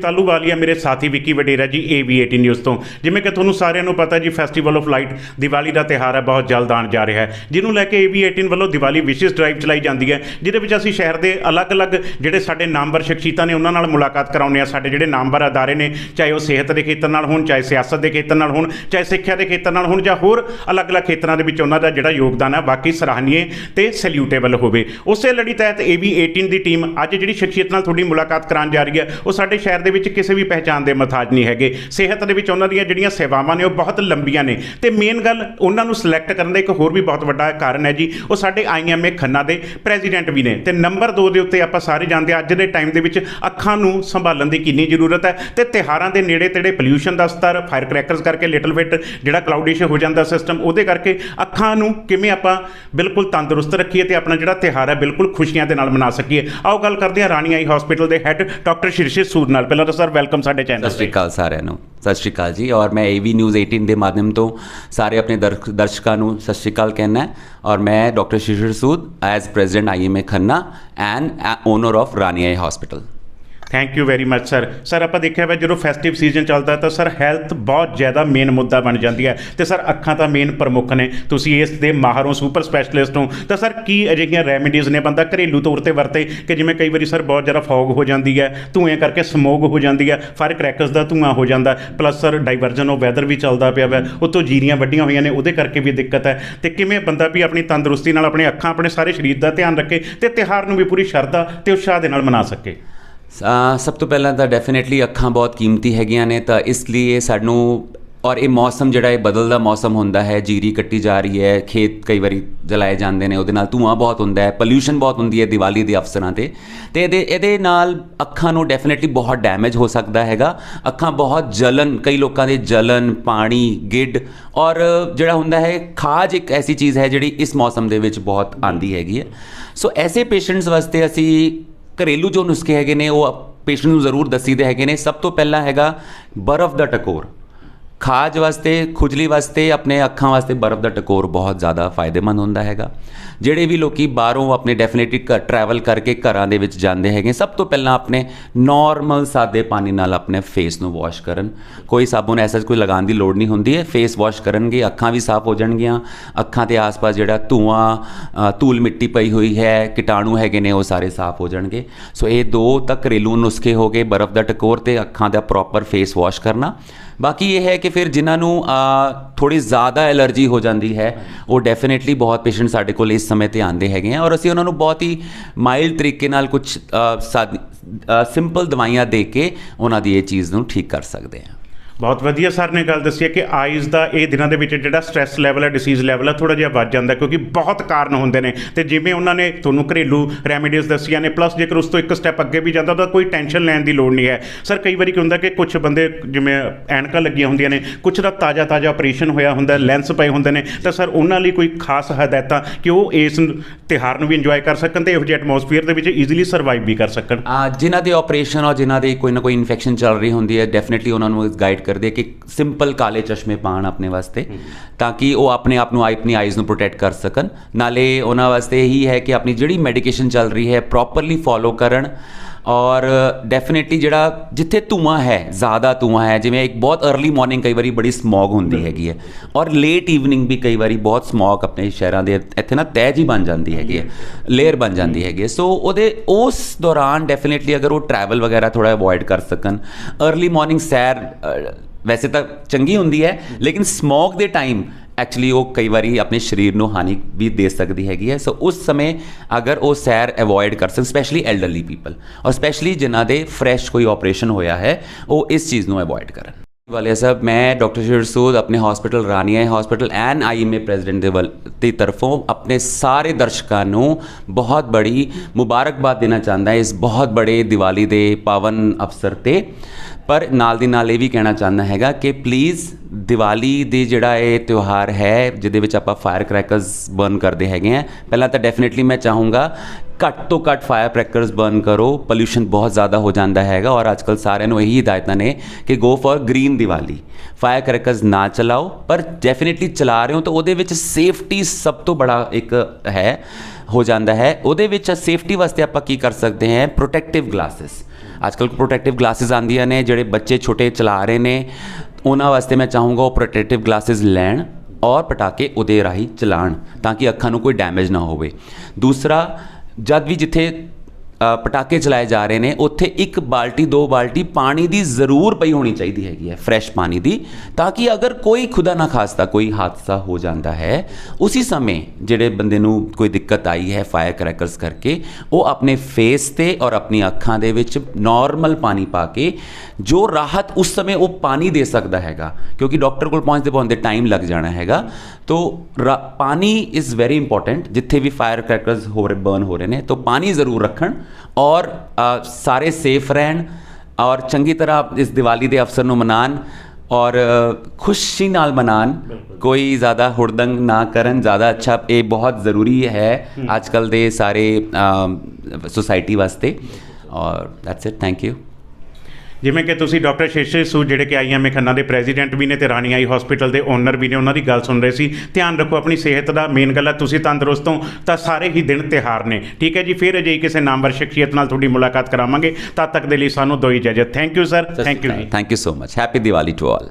ਤਾਲੂ ਵਾਲੀਆ ਮੇਰੇ ਸਾਥੀ ਵਿੱਕੀ ਵਡੇਰਾ ਜੀ AV18 ਨਿਊਜ਼ ਤੋਂ। ਜਿਵੇਂ ਕਿ ਤੁਹਾਨੂੰ ਸਾਰਿਆਂ ਨੂੰ ਪਤਾ ਜੀ ਫੈਸਟੀਵਲ ਆਫ ਲਾਈਟ ਦੀਵਾਲੀ ਦਾ ਤਿਹਾਰ ਹੈ, ਬਹੁਤ ਜਲਦ ਆਉਣ ਜਾ ਰਿਹਾ ਹੈ। ਜਿਹਨੂੰ ਲੈ ਕੇ AV18 ਵੱਲੋਂ ਦੀਵਾਲੀ ਵਿਸ਼ੇਸ਼ ਡਰਾਈਵ ਚਲਾਈ ਜਾਂਦੀ ਹੈ, ਜਿਹਦੇ ਵਿੱਚ ਅਸੀਂ ਸ਼ਹਿਰ ਦੇ ਅਲੱਗ-ਅਲੱਗ ਜਿਹੜੇ ਸਾਡੇ ਨਾਮਵਰ ਸ਼ਖਸੀਅਤਾਂ ਨੇ, ਉਹਨਾਂ ਨਾਲ ਮੁਲਾਕਾਤ ਕਰਾਉਂਦੇ ਆ ਸਾਡੇ ਜਿਹੜੇ ਨਾਮਵਰ ਅਦਾਰੇ ਨੇ, ਚਾਹੇ ਉਹ ਸਿਹਤ ਦੇ ਖੇਤਰ ਨਾਲ ਹੋਣ, ਚਾਹੇ ਸਿਆਸਤ ਦੇ ਖੇਤਰ ਨਾਲ ਹੋਣ, ਚਾਹੇ ਸਿੱਖਿਆ ਦੇ ਖੇਤਰ ਨਾਲ ਹੋਣ, ਜਾਂ ਹੋਰ ਅਲੱਗ-ਅਲੱਗ ਖੇਤਰਾਂ ਦੇ ਵਿੱਚ ਉਹਨਾਂ ਦਾ ਜਿਹੜਾ ਯੋਗਦਾਨ ਹੈ ਬਾਕੀ ਸਰਾਹਨੀय ਤੇ ਸੈਲਿਊਟੇਬਲ ਹੋਵੇ। ਉਸੇ ਲੜੀ ਤਹਿਤ AV18 ਦੀ ਟੀਮ ਅੱਜ ਜਿਹੜੀ ਸ਼ਖਸੀਅਤ ਨਾਲ ਤੁਹਾਡੀ ਮੁਲਾਕਾਤ ਕਰਾਉਣ ਜਾ ਰਹੀ ਹੈ, ਉਹ ਸਾਡੇ ਸ਼ਹਿਰ ਦੇ ਵਿੱਚ ਕਿਸੇ ਵੀ ਪਹਿਚਾਣ ਦੇ ਮਹਤਾਜ ਨਹੀਂ ਹੈਗੇ। ਸਿਹਤ ਦੇ ਵਿੱਚ ਉਹਨਾਂ ਦੀਆਂ ਜਿਹੜੀਆਂ ਸੇਵਾਵਾਂ ਨੇ, ਉਹ ਬਹੁਤ ਲੰਬੀਆਂ ਨੇ। ਤੇ ਮੇਨ ਗੱਲ ਉਹਨਾਂ ਨੂੰ ਸਿਲੈਕਟ ਕਰਨ ਦਾ ਇੱਕ ਹੋਰ ਵੀ ਬਹੁਤ ਵੱਡਾ ਕਾਰਨ ਹੈ ਜੀ, ਉਹ ਸਾਡੇ ਆਈਐਮਏ ਖੰਨਾ ਦੇ ਪ੍ਰੈਜ਼ੀਡੈਂਟ ਵੀ ਨੇ। ਤੇ ਨੰਬਰ 2 ਦੇ ਉੱਤੇ ਆਪਾਂ ਸਾਰੇ ਜਾਣਦੇ ਹਾਂ, ਅੱਜ ਦੇ ਟਾਈਮ ਦੇ ਵਿੱਚ ਅੱਖਾਂ ਨੂੰ ਸੰਭਾਲਣ ਦੀ ਕਿੰਨੀ ਜ਼ਰੂਰਤ ਹੈ ਤੇ ਤਿਹਾਰਾਂ ਦੇ ਨੇੜੇ ਤੇੜੇ ਪੋਲਿਊਸ਼ਨ ਦਾ ਸਤਰ ਫਾਇਰ ਕ੍ਰੈਕਰਸ ਕਰਕੇ ਲਿਟਲ ਬਿਟ ਜਿਹੜਾ ਕਲਾਊਡਿਸ਼ ਹੋ ਜਾਂਦਾ ਸਿਸਟਮ ਉਹਦੇ ਕਰਕੇ ਅੱਖਾਂ ਨੂੰ ਕਿਵੇਂ ਆਪਾਂ ਬਿਲਕੁਲ ਤੰਦਰੁਸਤ ਰੱਖੀਏ ਤੇ ਆਪਣਾ ਜਿਹੜਾ ਤਿਹਾਰ ਹੈ ਬਿਲਕੁਲ ਖੁਸ਼ੀਆਂ ਦੇ ਨਾਲ ਮਨਾ ਸਕੀਏ। ਆਓ ਗੱਲ ਕਰਦੇ ਹਾਂ ਰਾਣੀ ਆਈ ਹਸਪੀਟਲ ਦੇ ਹੈੱਡ ਡਾਕਟਰ ਸ਼ਿਰਸ਼ੇ ਸੂਰ ਨਾਲ। ਪਹਿਲਾਂ ਸਰ ਵੈਲਕਮ ਸਾਡੇ ਚੈਨਲ ਸਤਿ ਸ਼੍ਰੀ ਅਕਾਲ ਸਾਰਿਆਂ ਨੂੰ, ਸਤਿ ਸ਼੍ਰੀ ਅਕਾਲ ਜੀ, ਔਰ ਮੈਂ AV ਨਿਊਜ਼ 18 ਦੇ ਮਾਧਿਅਮ ਤੋਂ ਸਾਰੇ ਆਪਣੇ ਦਰਸ਼ਕ- ਦਰਸ਼ਕਾਂ ਨੂੰ ਸਤਿ ਸ਼੍ਰੀ ਅਕਾਲ ਕਹਿਣਾ ਹੈ, ਔਰ ਮੈਂ doctor Shishir Sood as president IMA Khanna and owner of Rani eye hospital thank you very much sir sir ਆਪਾਂ ਦੇਖਿਆ ਵਾ ਜਦੋਂ ਫੈਸਟਿਵ ਸੀਜ਼ਨ ਚੱਲਦਾ ਤਾਂ ਸਰ ਹੈਲਥ ਬਹੁਤ ਜ਼ਿਆਦਾ ਮੇਨ ਮੁੱਦਾ ਬਣ ਜਾਂਦੀ ਹੈ ਤੇ ਸਰ ਅੱਖਾਂ ਤਾਂ ਮੇਨ ਪ੍ਰਮੁੱਖ ਨੇ। ਤੁਸੀਂ ਇਸ ਦੇ ਮਾਹਰ ਹੋ ਸੁਪਰ ਸਪੈਸ਼ਲਿਸਟ ਹੋ। ਤਾਂ ਸਰ ਕੀ ਅਜਿਹੀਆਂ ਰੈਮੀਡੀਜ਼ ਨੇ ਬੰਦਾ ਘਰੇਲੂ ਤੌਰ ਤੇ ਵਰਤੇ ਕਿ ਜਿਵੇਂ ਕਈ ਵਾਰੀ ਸਰ ਬਹੁਤ ਜ਼ਿਆਦਾ ਫੌਗ ਹੋ ਜਾਂਦੀ ਹੈ, ਧੂਏ ਕਰਕੇ ਸਮੋਗ ਹੋ ਜਾਂਦੀ ਹੈ ਫਾਇਰ ਕ੍ਰੈਕਰਸ ਦਾ ਧੂਆਂ ਹੋ ਜਾਂਦਾ plus sir diversion of weather ਵੀ ਚੱਲਦਾ ਪਿਆ ਵਾ। ਉੱਤੋਂ ਜੀਰੀਆਂ ਵੱਡੀਆਂ ਹੋਈਆਂ ਨੇ, ਉਹਦੇ ਕਰਕੇ ਵੀ ਦਿੱਕਤ ਹੈ। ਤੇ ਕਿਵੇਂ ਬੰਦਾ ਵੀ ਆਪਣੀ ਤੰਦਰੁਸਤੀ ਨਾਲ ਆਪਣੇ ਅੱਖਾਂ, ਆਪਣੇ ਸਾਰੇ ਸਰੀਰ ਦਾ ਧਿਆਨ ਰੱਖੇ ਤੇ ਤਿਉਹਾਰ ਨੂੰ ਵੀ ਪੂਰੀ ਸ਼ਰਧਾ ਤੇ ਉਤਸ਼ਾਹ ਦੇ ਨਾਲ ਮਨਾ ਸਕੇ। ਸਭ ਤੋਂ ਪਹਿਲਾਂ ਤਾਂ ਡੈਫੀਨਿਟਲੀ ਅੱਖਾਂ ਬਹੁਤ ਕੀਮਤੀ ਹੈਗੀਆਂ ਨੇ, ਤਾਂ ਇਸ ਲਈ ਸਾਨੂੰ ਔਰ ਇਹ ਮੌਸਮ ਜਿਹੜਾ ਇਹ ਬਦਲਦਾ ਮੌਸਮ ਹੁੰਦਾ ਹੈ, ਜੀਰੀ ਕੱਟੀ ਜਾ ਰਹੀ ਹੈ, ਖੇਤ ਕਈ ਵਾਰੀ ਜਲਾਏ ਜਾਂਦੇ ਨੇ, ਉਹਦੇ ਨਾਲ ਧੂਆਂ ਬਹੁਤ ਹੁੰਦਾ ਹੈ ਪੋਲਿਊਸ਼ਨ ਬਹੁਤ ਹੁੰਦੀ ਹੈ ਦੀਵਾਲੀ ਦੇ ਅਵਸਰਾਂ ਤੇ। ਤੇ ਇਹਦੇ ਇਹਦੇ ਨਾਲ ਅੱਖਾਂ ਨੂੰ ਡੈਫੀਨਿਟਲੀ ਬਹੁਤ ਡੈਮੇਜ ਹੋ ਸਕਦਾ ਹੈਗਾ। ਅੱਖਾਂ ਬਹੁਤ ਜਲਨ, ਕਈ ਲੋਕਾਂ ਦੇ ਜਲਨ, ਪਾਣੀ, ਗਿੱਡ ਔਰ ਜਿਹੜਾ ਹੁੰਦਾ ਹੈ, ਖਾਜ ਇੱਕ ਐਸੀ ਚੀਜ਼ ਹੈ ਜਿਹੜੀ ਇਸ ਮੌਸਮ ਦੇ ਵਿੱਚ ਬਹੁਤ ਆਂਦੀ ਹੈਗੀ ਹੈ। ਸੋ ਐਸੇ ਪੇਸ਼ੈਂਟਸ ਵਾਸਤੇ ਅਸੀਂ ਘਰੇਲੂ ਜੋ ਨੁਸਖੇ ਹੈਗੇ ਨੇ, ਉਹ ਪੇਸ਼ੈਂਟ ਨੂੰ ਜ਼ਰੂਰ ਦੱਸੀਦੇ ਹੈਗੇ ਨੇ। ਸਭ ਤੋਂ ਪਹਿਲਾਂ ਹੈਗਾ ਬਰਫ਼ ਦਾ ਟਕੋਰ। ਖਾਜ ਵਾਸਤੇ, ਖੁਜਲੀ ਵਾਸਤੇ, ਆਪਣੇ ਅੱਖਾਂ ਵਾਸਤੇ ਬਰਫ਼ ਦਾ ਟਕੋਰ ਬਹੁਤ ਜ਼ਿਆਦਾ ਫਾਇਦੇਮੰਦ ਹੁੰਦਾ ਹੈਗਾ। ਜਿਹੜੇ ਵੀ ਲੋਕੀ ਬਾਹਰੋਂ ਆਪਣੇ ਡੈਫੀਨਿਟਲੀ ਟਰੈਵਲ ਕਰਕੇ ਘਰਾਂ ਦੇ ਵਿੱਚ ਜਾਂਦੇ ਹੈਗੇ, ਸਭ ਤੋਂ ਪਹਿਲਾਂ ਆਪਣੇ ਨਾਰਮਲ ਸਾਦੇ ਪਾਣੀ ਨਾਲ ਆਪਣੇ ਫੇਸ ਨੂੰ ਵਾਸ਼ ਕਰਨ। ਕੋਈ ਸਾਬਣ ਐਸਾ ਕੋਈ ਲਗਾਉਣ ਦੀ ਲੋੜ ਨਹੀਂ ਹੁੰਦੀ ਹੈ ਫੇਸ ਵਾਸ਼ ਕਰਨਗੇ, ਅੱਖਾਂ ਵੀ ਸਾਫ਼ ਹੋ ਜਾਣਗੀਆਂ। ਅੱਖਾਂ ਦੇ ਆਸ-ਪਾਸ ਜਿਹੜਾ ਧੂਆਂ ਧੂਲ ਮਿੱਟੀ ਪਈ ਹੋਈ ਹੈ, ਕੀਟਾਣੂ ਹੈਗੇ ਨੇ, ਉਹ ਸਾਰੇ ਸਾਫ਼ ਹੋ ਜਾਣਗੇ। ਸੋ ਇਹ ਦੋ ਤਾਂ ਘਰੇਲੂ ਨੁਸਖੇ ਹੋ ਗਏ ਬਰਫ਼ ਦਾ ਟਕੋਰ ਤੇ ਅੱਖਾਂ ਦਾ ਪ੍ਰੋਪਰ ਫੇਸ ਵਾਸ਼ ਕਰਨਾ। ਬਾਕੀ ਇਹ ਹੈ ਕਿ ਫਿਰ ਜਿਨ੍ਹਾਂ ਨੂੰ ਥੋੜੀ ਜ਼ਿਆਦਾ ਐਲਰਜੀ ਹੋ ਜਾਂਦੀ ਹੈ, ਉਹ ਡੈਫੀਨਿਟਲੀ ਬਹੁਤ ਪੇਸ਼ੈਂਟ ਸਾਡੇ ਕੋਲ ਇਸ ਸਮੇਂ ਤੇ ਆਉਂਦੇ ਹੈਗੇ ਆ ਔਰ ਅਸੀਂ ਉਹਨਾਂ ਨੂੰ ਬਹੁਤ ਹੀ ਮਾਈਲਡ ਤਰੀਕੇ ਨਾਲ ਕੁਝ ਸਿੰਪਲ ਦਵਾਈਆਂ ਦੇ ਕੇ ਉਹਨਾਂ ਦੀ ਇਹ ਚੀਜ਼ ਨੂੰ ਠੀਕ ਕਰ ਸਕਦੇ ਹਾਂ ਬਹੁਤ ਵਧੀਆ ਸਰ ਨੇ ਗੱਲ ਦੱਸੀ ਹੈ ਕਿ ਆਈਜ਼ ਦਾ ਇਹ ਦਿਨਾਂ ਦੇ ਵਿੱਚ ਜਿਹੜਾ ਸਟ੍ਰੈਸ ਲੈਵਲ ਹੈ ਡਿਸੀਜ਼ ਲੈਵਲ ਹੈ ਥੋੜਾ ਜਿਹਾ ਵੱਧ ਜਾਂਦਾ ਕਿਉਂਕਿ ਬਹੁਤ ਕਾਰਨ ਹੁੰਦੇ ਨੇ। ਤੇ ਜਿਵੇਂ ਉਹਨਾਂ ਨੇ ਤੁਹਾਨੂੰ ਘਰੇਲੂ ਰੈਮੀਡੀਜ਼ ਦੱਸੀਆਂ ਨੇ ਪਲੱਸ ਜੇਕਰ ਉਸ ਤੋਂ ਇੱਕ ਸਟੈਪ ਅੱਗੇ ਵੀ ਜਾਂਦਾ ਤਾਂ ਕੋਈ ਟੈਨਸ਼ਨ ਲੈਣ ਦੀ ਲੋੜ ਨਹੀਂ ਹੈ। ਸਰ, ਕਈ ਵਾਰੀ ਕੀ ਹੁੰਦਾ ਕਿ ਕੁਝ ਬੰਦੇ ਜਿਵੇਂ ਐਨਕਾਂ ਲੱਗੀਆਂ ਹੁੰਦੀਆਂ ਨੇ ਕੁਝ ਦਾ ਤਾਜ਼ਾ ਤਾਜ਼ਾ ਆਪਰੇਸ਼ਨ ਹੋਇਆ ਹੁੰਦਾ ਲੈਂਸ ਪਏ ਹੁੰਦੇ ਨੇ, ਤਾਂ ਸਰ ਉਹਨਾਂ ਲਈ ਕੋਈ ਖਾਸ ਹਦਾਇਤਾਂ ਕਿ ਉਹ ਇਸ ਤਿਹਾਰ ਨੂੰ ਵੀ ਇੰਜੋਏ ਕਰ ਸਕਣ ਤੇ ਇਹੋ ਜਿਹੇ ਐਟਮੋਸਫੀਅਰ ਦੇ ਵਿੱਚ ਈਜ਼ੀਲੀ ਸਰਵਾਈਵ ਵੀ ਕਰ ਸਕਣ? ਆ ਜਿਨ੍ਹਾਂ ਦੇ ਆਪਰੇਸ਼ਨ ਔਰ ਜਿਨ੍ਹਾਂ ਦੇ ਕੋਈ ਨਾ ਕੋਈ ਇਨਫੈਕਸ਼ਨ ਚੱਲ ਰਹੀ ਹੁੰਦੀ ਹੈ ਡੈਫੀਨਿਟਲੀ ਉਹਨਾਂ ਨੂੰ ਗਾਈਡ ਕਰਦੇ ਆ ਕਿ ਸਿੰਪਲ ਕਾਲੇ ਚਸ਼ਮੇ ਪਾਣ ਆਪਣੇ ਵਾਸਤੇ, ਤਾਂ ਕਿ ਉਹ ਆਪਣੇ ਆਪ ਨੂੰ, ਆਪਣੀ ਆਈਜ਼ ਨੂੰ ਪ੍ਰੋਟੈਕਟ ਕਰ ਸਕਣ। ਨਾਲੇ ਉਹਨਾਂ ਵਾਸਤੇ ਇਹੀ ਹੈ ਕਿ ਆਪਣੀ ਜਿਹੜੀ ਮੈਡੀਕੇਸ਼ਨ ਚੱਲ ਰਹੀ ਹੈ ਪ੍ਰੋਪਰਲੀ ਫੋਲੋ ਕਰਨ। ਔਰ ਡੈਫੀਨਿਟਲੀ ਜਿਹੜਾ ਜਿੱਥੇ ਧੂਆਂ ਹੈ ਜ਼ਿਆਦਾ ਧੂਆਂ ਹੈ ਜਿਵੇਂ ਇੱਕ ਬਹੁਤ अर्ਲੀ ਮਾਰਨਿੰਗ ਕਈ ਵਾਰੀ ਬੜੀ ਸਮੌਗ ਹੁੰਦੀ ਹੈਗੀ ਹੈ ਔਰ ਲੇਟ ਈਵਨਿੰਗ ਵੀ ਕਈ ਵਾਰੀ ਬਹੁਤ ਸਮੌਗ ਆਪਣੇ ਸ਼ਹਿਰਾਂ ਦੇ ਇੱਥੇ ਨਾ ਤੈਜ ਹੀ ਬਣ ਜਾਂਦੀ ਹੈਗੀ ਹੈ ਲੇਅਰ ਬਣ ਜਾਂਦੀ ਹੈਗੀ ਹੈ। ਸੋ ਉਹਦੇ ਉਸ ਦੌਰਾਨ ਡੈਫੀਨਿਟਲੀ ਅਗਰ ਉਹ ਟਰੈਵਲ ਵਗੈਰਾ ਥੋੜਾ ਅਵੋਇਡ ਕਰ ਸਕਣ। अर्ਲੀ ਮਾਰਨਿੰਗ ਸੈਰ ਵੈਸੇ ਤਾਂ ਚੰਗੀ ਹੁੰਦੀ ਹੈ ਲੇਕਿਨ ਸਮੌਗ ਦੇ ਟਾਈਮ ਐਕਚੁਅਲੀ ਉਹ ਕਈ ਵਾਰੀ ਆਪਣੇ ਸਰੀਰ ਨੂੰ ਹਾਨੀ ਵੀ ਦੇ ਸਕਦੀ ਹੈਗੀ ਹੈ ਸੋ ਉਸ ਸਮੇਂ ਅਗਰ ਉਹ ਸੈਰ ਅਵੋਇਡ ਕਰ ਸਕਣ ਸਪੈਸ਼ਲੀ ਐਲਡਰਲੀ ਪੀਪਲ ਔਰ ਸਪੈਸ਼ਲੀ ਜਿਨ੍ਹਾਂ ਦੇ ਫਰੈਸ਼ ਕੋਈ ਆਪਰੇਸ਼ਨ ਹੋਇਆ ਹੈ ਉਹ ਇਸ ਚੀਜ਼ ਨੂੰ ਅਵੋਇਡ ਕਰਨ ਵਾਲਿਆ ਸਾਹਿਬ ਮੈਂ ਡਾਕਟਰ ਸ਼ਿਰ ਸੂਦ ਆਪਣੇ hospital Rani eye hospital and IMA president ਦੇ ਵੱਲ ਦੀ ਤਰਫੋਂ ਆਪਣੇ ਸਾਰੇ ਦਰਸ਼ਕਾਂ ਨੂੰ ਬਹੁਤ ਬੜੀ ਮੁਬਾਰਕਬਾਦ ਦੇਣਾ ਚਾਹੁੰਦਾ ਇਸ ਬਹੁਤ ਬੜੇ ਦੀਵਾਲੀ ਦੇ ਪਾਵਨ ਅਵਸਰ ਤੇ ਪਰ ਨਾਲ ਦੀ ਨਾਲ ਇਹ ਵੀ ਕਹਿਣਾ ਚਾਹੁੰਦਾ ਹੈਗਾ ਕਿ ਪਲੀਜ਼ ਦੀਵਾਲੀ ਦੇ ਜਿਹੜਾ ਇਹ ਤਿਉਹਾਰ ਹੈ, ਜਿਹਦੇ ਵਿੱਚ ਆਪਾਂ ਫਾਇਰ ਕ੍ਰੈਕਰਸ ਬਰਨ ਕਰਦੇ ਹੈਗੇ ਆ, ਪਹਿਲਾਂ ਤਾਂ ਡੈਫੀਨਿਟਲੀ ਮੈਂ ਚਾਹੂੰਗਾ ਘੱਟ ਤੋਂ ਘੱਟ ਫਾਇਰ ਕ੍ਰੈਕਰਸ ਬਰਨ ਕਰੋ ਪੋਲੂਸ਼ਨ ਬਹੁਤ ਜ਼ਿਆਦਾ ਹੋ ਜਾਂਦਾ ਹੈਗਾ ਔਰ ਅੱਜਕੱਲ ਸਾਰਿਆਂ ਨੂੰ ਇਹੀ ਹਦਾਇਤਾਂ ਨੇ ਕਿ go for green Diwali. Fire crackers ਨਾ ਚਲਾਓ, ਪਰ ਡੈਫੀਨਿਟਲੀ ਚਲਾ ਰਹੇ ਹੋ ਤਾਂ ਉਹਦੇ ਵਿੱਚ ਸੇਫਟੀ ਸਭ ਤੋਂ ਬੜਾ ਇੱਕ ਹੈ, ਹੋ ਜਾਂਦਾ ਹੈ। ਉਹਦੇ ਵਿੱਚ ਸੇਫਟੀ ਵਾਸਤੇ ਆਪਾਂ ਕੀ ਕਰ ਸਕਦੇ ਹਾਂ ਪ੍ਰੋਟੈਕਟਿਵ ਗਲਾਸਸ ਅੱਜ ਕੱਲ੍ਹ ਪ੍ਰੋਟੈਕਟਿਵ ਗਲਾਸਿਸ ਆਉਂਦੀਆਂ ਨੇ ਜਿਹੜੇ ਬੱਚੇ ਛੋਟੇ ਚਲਾ ਰਹੇ ਨੇ ਉਹਨਾਂ ਵਾਸਤੇ ਮੈਂ ਚਾਹੂੰਗਾ ਉਹ ਪ੍ਰੋਟੈਕਟਿਵ ਗਲਾਸਿਸ ਲੈਣ ਔਰ ਪਟਾਕੇ ਉਹਦੇ ਰਾਹੀਂ ਚਲਾਉਣ ਤਾਂ ਕਿ ਅੱਖਾਂ ਨੂੰ ਕੋਈ ਡੈਮੇਜ ਨਾ ਹੋਵੇ ਦੂਸਰਾ ਜਦ ਵੀ ਜਿੱਥੇ ਪਟਾਕੇ ਚਲਾਏ ਜਾ ਰਹੇ ਨੇ। ਉੱਥੇ ਇੱਕ ਬਾਲਟੀ, ਦੋ ਬਾਲਟੀ ਪਾਣੀ ਦੀ ਜ਼ਰੂਰ ਪਈ ਹੋਣੀ ਚਾਹੀਦੀ ਹੈਗੀ ਹੈ, ਫਰੈਸ਼ ਪਾਣੀ ਦੀ, ਤਾਂ ਕਿ ਅਗਰ ਕੋਈ ਖੁਦਾ ਨਾ ਖਾਸਤਾ ਕੋਈ ਹਾਦਸਾ ਹੋ ਜਾਂਦਾ ਹੈ, ਉਸੇ ਸਮੇਂ ਜਿਹੜੇ ਬੰਦੇ ਨੂੰ ਕੋਈ ਦਿੱਕਤ ਆਈ ਹੈ ਫਾਇਰ ਕਰੈਕਰਸ ਕਰਕੇ, ਉਹ ਆਪਣੇ ਫੇਸ ਤੇ ਔਰ ਆਪਣੀ ਅੱਖਾਂ ਦੇ ਵਿੱਚ ਨਾਰਮਲ ਪਾਣੀ ਪਾ ਕੇ, ਜੋ ਰਾਹਤ ਉਸ ਸਮੇਂ ਉਹ ਪਾਣੀ ਦੇ ਸਕਦਾ ਹੈਗਾ, ਕਿਉਂਕਿ ਡਾਕਟਰ ਕੋਲ ਪਹੁੰਚਦੇ ਪਹੁੰਚਦੇ ਟਾਈਮ ਲੱਗ ਜਾਣਾ ਹੈਗਾ, ਤੋ ਰਾ- ਪਾਣੀ ਇਜ਼ ਵੈਰੀ ਇੰਪੋਰਟੈਂਟ ਜਿੱਥੇ ਵੀ ਫਾਇਰ ਕਰੈਕਰਸ ਹੋ ਰਹੇ ਬਰਨ ਹੋ ਰਹੇ ਨੇ, ਤੋ ਪਾਣੀ ਜ਼ਰੂਰ ਰੱਖਣ ਔਰ ਸਾਰੇ ਸੇਫ ਰਹਿਣ ਔਰ ਚੰਗੀ ਤਰ੍ਹਾਂ ਇਸ ਦੀਵਾਲੀ ਦੇ ਅਵਸਰ ਨੂੰ ਮਨਾਣ ਔਰ ਖੁਸ਼ੀ ਨਾਲ ਮਨਾਣ। ਕੋਈ ਜ਼ਿਆਦਾ ਹੁੜਦੰਗ ਨਾ ਕਰਨ ਜ਼ਿਆਦਾ ਅੱਛਾ ਇਹ ਬਹੁਤ ਜ਼ਰੂਰੀ ਹੈ ਅੱਜ ਕੱਲ ਦੇ ਸਾਰੇ ਸੁਸਾਇਟੀ ਵਾਸਤੇ। ਔਰ ਦੈਟਸ ਇਟ ਥੈਂਕ ਯੂ ਜਿਵੇਂ ਕਿ ਤੁਸੀਂ ਡਾਕਟਰ ਸ਼ੇਸ਼ੇ ਸੂ ਜਿਹੜੇ ਕਿ ਆਈਐਮਏ ਖੰਨਾ ਦੇ ਪ੍ਰੈਜ਼ੀਡੈਂਟ ਵੀ ਨੇ ਤੇ ਰਾਣੀ ਆਈ ਹਸਪੀਟਲ ਦੇ ਓਨਰ ਵੀ ਨੇ ਉਹਨਾਂ ਦੀ ਗੱਲ ਸੁਣ ਰਹੇ ਸੀ। ਧਿਆਨ ਰੱਖੋ ਆਪਣੀ ਸਿਹਤ ਦਾ ਮੇਨ ਗੱਲ ਹੈ ਤੁਸੀਂ ਤੰਦਰੁਸਤ ਹੋ ਤਾਂ ਸਾਰੇ ਹੀ ਦਿਨ ਤਿਹਾਰ ਨੇ। ਠੀਕ ਹੈ ਜੀ ਫਿਰ ਅਜਿਹੀ ਕਿਸੇ ਨਾਮਵਰ ਸ਼ਖਸੀਅਤ ਨਾਲ ਤੁਹਾਡੀ ਮੁਲਾਕਾਤ ਕਰਾਵਾਂਗੇ। ਤਦ ਤੱਕ ਦੇ ਲਈ ਸਾਨੂੰ ਦੋ ਇਜਾਜ਼ਤ। Thank you sir thank you ਜੀ। Thank you so much happy Diwali to all